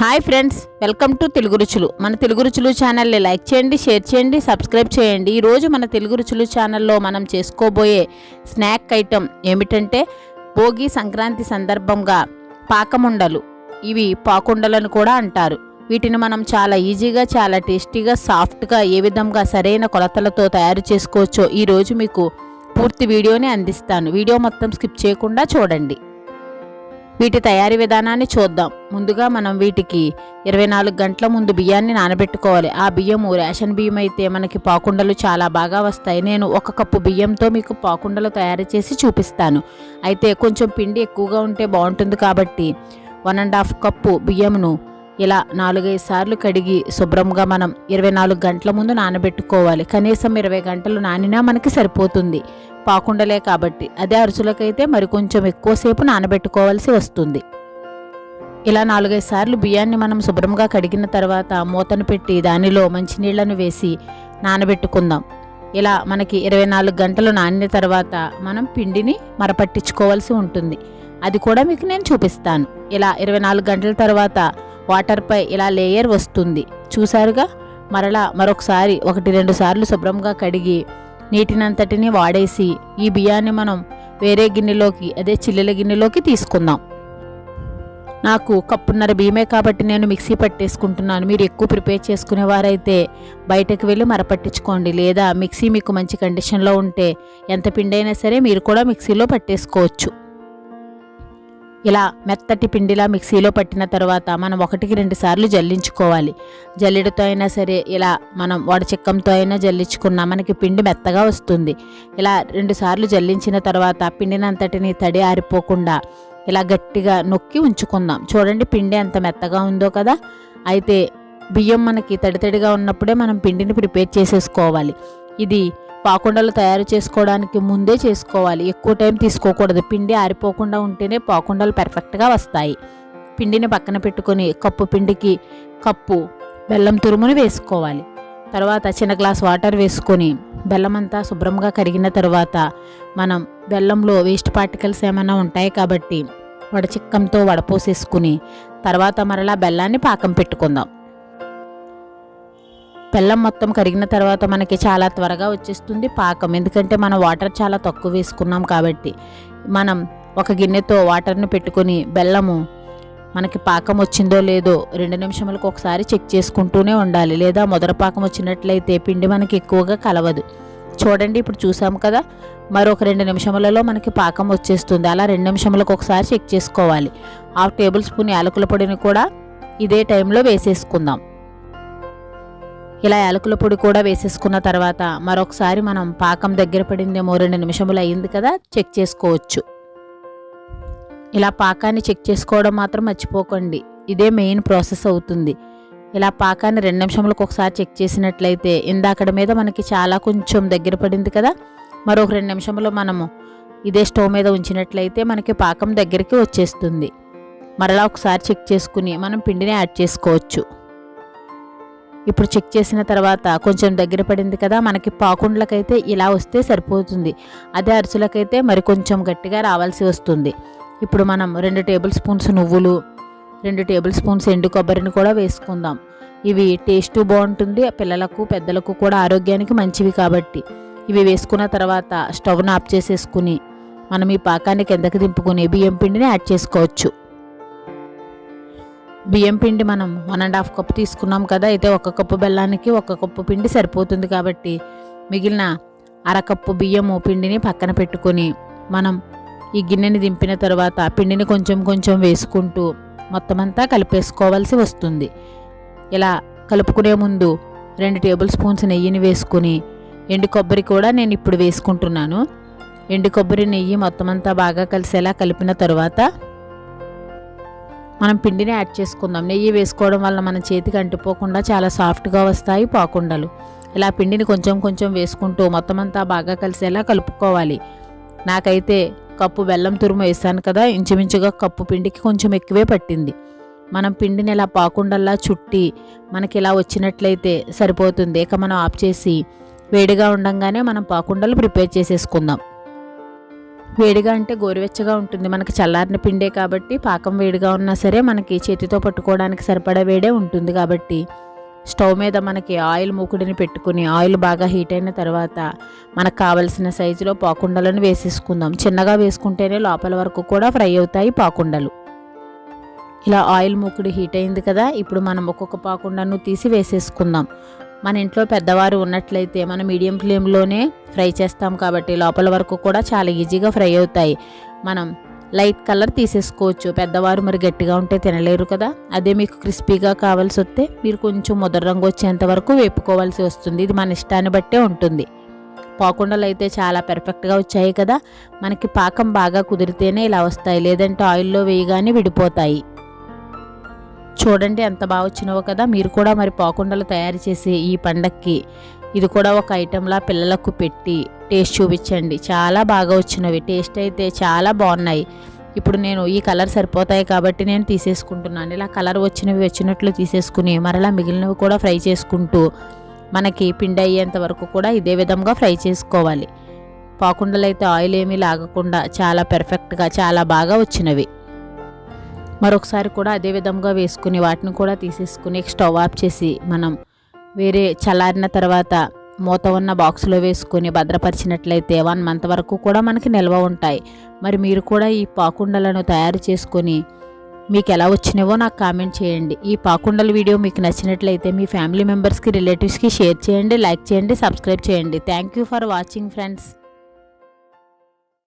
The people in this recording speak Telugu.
Hi friends welcome to Telugu రుచులు. మన తెలుగు రుచులు ఛానల్ని లైక్ చేయండి షేర్ చేయండి సబ్స్క్రైబ్ చేయండి. ఈరోజు మన తెలుగు రుచులు ఛానల్లో మనం చేసుకోబోయే స్నాక్ ఐటెం ఏమిటంటే భోగి సంక్రాంతి సందర్భంగా పాకముండలు. ఇవి పాకుండలను కూడా అంటారు. వీటిని మనం చాలా ఈజీగా చాలా టేస్టీగా సాఫ్ట్గా ఏ విధంగా సరైన కొలతలతో తయారు చేసుకోవచ్చో ఈరోజు మీకు పూర్తి వీడియోని అందిస్తాను. వీడియో మొత్తం స్కిప్ చేయకుండా చూడండి. వీటి తయారీ విధానాన్ని చూద్దాం. ముందుగా మనం వీటికి ఇరవై నాలుగు గంటల ముందు బియ్యాన్ని నానబెట్టుకోవాలి. ఆ బియ్యము రేషన్ బియ్యం అయితే మనకి పాకుండలు చాలా బాగా వస్తాయి. నేను ఒక కప్పు బియ్యంతో మీకు పాకుండలు తయారు చేసి చూపిస్తాను. అయితే కొంచెం పిండి ఎక్కువగా ఉంటే బాగుంటుంది కాబట్టి వన్ అండ్ హాఫ్ కప్పు బియ్యమును ఇలా నాలుగైదు సార్లు కడిగి శుభ్రంగా మనం ఇరవై నాలుగు గంటల ముందు నానబెట్టుకోవాలి. కనీసం ఇరవై గంటలు నానినా మనకి సరిపోతుంది. పాకుండలే కాబట్టి అదే అరుచులకైతే మరి కొంచెం ఎక్కువసేపు నానబెట్టుకోవాల్సి వస్తుంది. ఇలా నాలుగైదు సార్లు బియ్యాన్ని మనం శుభ్రంగా కడిగిన తర్వాత మూతను పెట్టి దానిలో మంచినీళ్ళను వేసి నానబెట్టుకుందాం. ఇలా మనకి ఇరవై నాలుగు గంటలు నానిన తర్వాత మనం పిండిని మరపట్టించుకోవాల్సి ఉంటుంది. అది కూడా మీకు నేను చూపిస్తాను. ఇలా ఇరవై నాలుగు గంటల తర్వాత వాటర్పై ఇలా లేయర్ వస్తుంది. చూసారుగా మరలా మరొకసారి ఒకటి రెండు సార్లు శుభ్రంగా కడిగి నీటినంతటిని వాడేసి ఈ బియ్యాన్ని మనం వేరే గిన్నెలోకి అదే చిల్లుల గిన్నెలోకి తీసుకుందాం. నాకు కప్పున్నర బియ్యమే కాబట్టి నేను మిక్సీ పట్టేసుకుంటున్నాను. మీరు ఎక్కువ ప్రిపేర్ చేసుకునేవారైతే బయటకు వెళ్ళి మరపట్టించుకోండి. లేదా మిక్సీ మీకు మంచి కండిషన్లో ఉంటే ఎంత పిండి అయినా సరే మీరు కూడా మిక్సీలో పట్టేసుకోవచ్చు. ఇలా మెత్తటి పిండిలా మిక్సీలో పట్టిన తర్వాత మనం ఒకటికి రెండు సార్లు జల్లించుకోవాలి. జల్లెడతో అయినా సరే ఇలా మనం వడచిక్కంతో అయినా జల్లించుకున్నా మనకి పిండి మెత్తగా వస్తుంది. ఇలా రెండు సార్లు జల్లించిన తర్వాత పిండినంతటిని తడి ఆరిపోకుండా ఇలా గట్టిగా నొక్కి ఉంచుకుందాం. చూడండి పిండి ఎంత మెత్తగా ఉందో కదా. అయితే బియ్యం మనకి తడి తడిగా ఉన్నప్పుడే మనం పిండిని ప్రిపేర్ చేసేసుకోవాలి. ఇది పాకుండలు తయారు చేసుకోవడానికి ముందే చేసుకోవాలి. ఎక్కువ టైం తీసుకోకూడదు. పిండి ఆరిపోకుండా ఉంటేనే పాకుండలు పర్ఫెక్ట్గా వస్తాయి. పిండిని పక్కన పెట్టుకొని కప్పు పిండికి కప్పు బెల్లం తురుమును వేసుకోవాలి. తర్వాత చిన్న గ్లాస్ వాటర్ వేసుకొని బెల్లం అంతా శుభ్రంగా కరిగిన తర్వాత మనం బెల్లంలో వేస్ట్ పార్టికల్స్ ఏమైనా ఉంటాయి కాబట్టి వడచిక్కంతో వడపోసేసుకుని తర్వాత మరలా బెల్లాన్ని పాకం పెట్టుకుందాం. బెల్లం మొత్తం కరిగిన తర్వాత మనకి చాలా త్వరగా వచ్చేస్తుంది పాకం. ఎందుకంటే మనం వాటర్ చాలా తక్కువ వేసుకున్నాం కాబట్టి మనం ఒక గిన్నెతో వాటర్ని పెట్టుకొని బెల్లము మనకి పాకం వచ్చిందో లేదో రెండు నిమిషములకు ఒకసారి చెక్ చేసుకుంటూనే ఉండాలి. లేదా మొదట పాకం వచ్చినట్లయితే పిండి మనకి ఎక్కువగా కలవదు. చూడండి ఇప్పుడు చూసాం కదా మరొక రెండు నిమిషములలో మనకి పాకం వచ్చేస్తుంది. అలా రెండు నిమిషములకు ఒకసారి చెక్ చేసుకోవాలి. హాఫ్ టేబుల్ స్పూన్ యాలకుల పొడిని కూడా ఇదే టైంలో వేసేసుకుందాం. ఇలా యాలకుల పొడి కూడా వేసేసుకున్న తర్వాత మరొకసారి మనం పాకం దగ్గర పడిందేమో రెండు నిమిషములు అయింది కదా చెక్ చేసుకోవచ్చు. ఇలా పాకాన్ని చెక్ చేసుకోవడం మాత్రం మర్చిపోకండి. ఇదే మెయిన్ ప్రాసెస్ అవుతుంది. ఇలా పాకాన్ని రెండు నిమిషములకు ఒకసారి చెక్ చేసినట్లయితే ఇందాకడ మీద మనకి చాలా కొంచెం దగ్గర పడింది కదా మరొక రెండు నిమిషంలో మనము ఇదే స్టవ్ మీద ఉంచినట్లయితే మనకి పాకం దగ్గరికి వచ్చేస్తుంది. మరలా ఒకసారి చెక్ చేసుకుని మనం పిండిని యాడ్ చేసుకోవచ్చు. ఇప్పుడు చెక్ చేసిన తర్వాత కొంచెం దగ్గర పడింది కదా మనకి పాకుండ్లకైతే ఇలా వస్తే సరిపోతుంది. అదే అరుచులకైతే మరి కొంచెం గట్టిగా రావాల్సి వస్తుంది. ఇప్పుడు మనం రెండు టేబుల్ స్పూన్స్ నువ్వులు రెండు టేబుల్ స్పూన్స్ ఎండు కొబ్బరిని కూడా వేసుకుందాం. ఇవి టేస్ట్ బాగుంటుంది పిల్లలకు పెద్దలకు కూడా ఆరోగ్యానికి మంచివి కాబట్టి. ఇవి వేసుకున్న తర్వాత స్టవ్ను ఆఫ్ చేసేసుకుని మనం ఈ పాకాన్ని కిందకి దింపుకుని బియ్యం పిండిని యాడ్ చేసుకోవచ్చు. బియ్యం పిండి మనం వన్ అండ్ హాఫ్ కప్పు తీసుకున్నాం కదా అయితే ఒక కప్పు బెల్లానికి ఒక కప్పు పిండి సరిపోతుంది కాబట్టి మిగిలిన అరకప్పు బియ్యము పిండిని పక్కన పెట్టుకొని మనం ఈ గిన్నెని దింపిన తర్వాత పిండిని కొంచెం కొంచెం వేసుకుంటూ మొత్తం అంతా కలిపేసుకోవాల్సి వస్తుంది. ఇలా కలుపుకునే ముందు రెండు టేబుల్ స్పూన్స్ నెయ్యిని వేసుకుని ఎండు కొబ్బరి కూడా నేను ఇప్పుడు వేసుకుంటున్నాను. ఎండు కొబ్బరి నెయ్యి మొత్తం అంతా బాగా కలిసేలా కలిపిన తర్వాత మనం పిండిని యాడ్ చేసుకుందాం. నెయ్యి వేసుకోవడం వల్ల మన చేతికి అంటిపోకుండా చాలా సాఫ్ట్గా వస్తాయి పాకుండలు. ఇలా పిండిని కొంచెం కొంచెం వేసుకుంటూ మొత్తం అంతా బాగా కలిసేలా కలుపుకోవాలి. నాకైతే కప్పు బెల్లం తురుము వేసాను కదా ఇంచుమించుగా కప్పు పిండికి కొంచెం ఎక్కువే పట్టింది. మనం పిండిని ఇలా పాకుండల్లా చుట్టి మనకి ఇలా వచ్చినట్లయితే సరిపోతుంది. ఇక మనం ఆఫ్ చేసి వేడిగా ఉండంగానే మనం పాకుండలు ప్రిపేర్ చేసేసుకుందాం. వేడిగా అంటే గోరువెచ్చగా ఉంటుంది. మనకి చల్లారిన పిండే కాబట్టి పాకం వేడిగా ఉన్నా సరే మనకి చేతితో పట్టుకోవడానికి సరిపడా వేడే ఉంటుంది కాబట్టి స్టవ్ మీద మనకి ఆయిల్ మూకుడిని పెట్టుకుని ఆయిల్ బాగా హీట్ అయిన తర్వాత మనకు కావలసిన సైజులో పాకుండలను వేసేసుకుందాం. చిన్నగా వేసుకుంటేనే లోపల వరకు కూడా ఫ్రై అవుతాయి పాకుండలు. ఇలా ఆయిల్ మూకుడు హీట్ అయింది కదా ఇప్పుడు మనం ఒక్కొక్క పాకుండను తీసి వేసేసుకుందాం. మన ఇంట్లో పెద్దవారు ఉన్నట్లయితే మనం మీడియం ఫ్లేమ్లోనే ఫ్రై చేస్తాం కాబట్టి లోపల వరకు కూడా చాలా ఈజీగా ఫ్రై అవుతాయి. మనం లైట్ కలర్ తీసేసుకోవచ్చు. పెద్దవారు మరి గట్టిగా ఉంటే తినలేరు కదా. అదే మీకు క్రిస్పీగా కావాల్సి వస్తే మీరు కొంచెం ముద్ర రంగు వచ్చేంత వరకు వేపుకోవాల్సి వస్తుంది. ఇది మన ఇష్టాన్ని బట్టే ఉంటుంది. పాకుండలు అయితే చాలా పెర్ఫెక్ట్గా వచ్చాయి కదా. మనకి పాకం బాగా కుదిరితేనే ఇలా వస్తాయి. లేదంటే ఆయిల్లో వేయగానే విడిపోతాయి. చూడండి ఎంత బాగా వచ్చినావో కదా మీరు కూడా మరి పాకుండలు తయారు చేసి ఈ పండక్కి. ఇది కూడా ఒక ఐటెంలా పిల్లలకు పెట్టి టేస్ట్ చూపించండి. చాలా బాగా వచ్చినవి. టేస్ట్ అయితే చాలా బాగున్నాయి. ఇప్పుడు నేను ఈ కలర్ సరిపోతాయి కాబట్టి నేను తీసేసుకుంటున్నాను. ఇలా కలర్ వచ్చినవి వచ్చినట్లు తీసేసుకుని మరలా మిగిలినవి కూడా ఫ్రై చేసుకుంటూ మనకి పిండి అయ్యేంత వరకు కూడా ఇదే విధంగా ఫ్రై చేసుకోవాలి. పాకుండలు అయితే ఆయిల్ ఏమీ లాగకుండా చాలా పెర్ఫెక్ట్గా చాలా బాగా వచ్చినవి. మరొకసారి కూడా అదే విధంగా వేసుకుని వాటిని కూడా తీసేసుకుని స్టవ్ ఆఫ్ చేసి మనం వేరే చల్లారిన తర్వాత మూత ఉన్న బాక్స్లో వేసుకొని భద్రపరిచినట్లయితే వన్ మంత్ వరకు కూడా మనకి నిల్వ ఉంటాయి. మరి మీరు కూడా ఈ పాకుండలను తయారు చేసుకొని మీకు ఎలా వచ్చినవో నాకు కామెంట్ చేయండి. ఈ పాకుండల వీడియో మీకు నచ్చినట్లయితే మీ ఫ్యామిలీ మెంబర్స్కి రిలేటివ్స్కి షేర్ చేయండి లైక్ చేయండి సబ్స్క్రైబ్ చేయండి. Thank you for watching friends.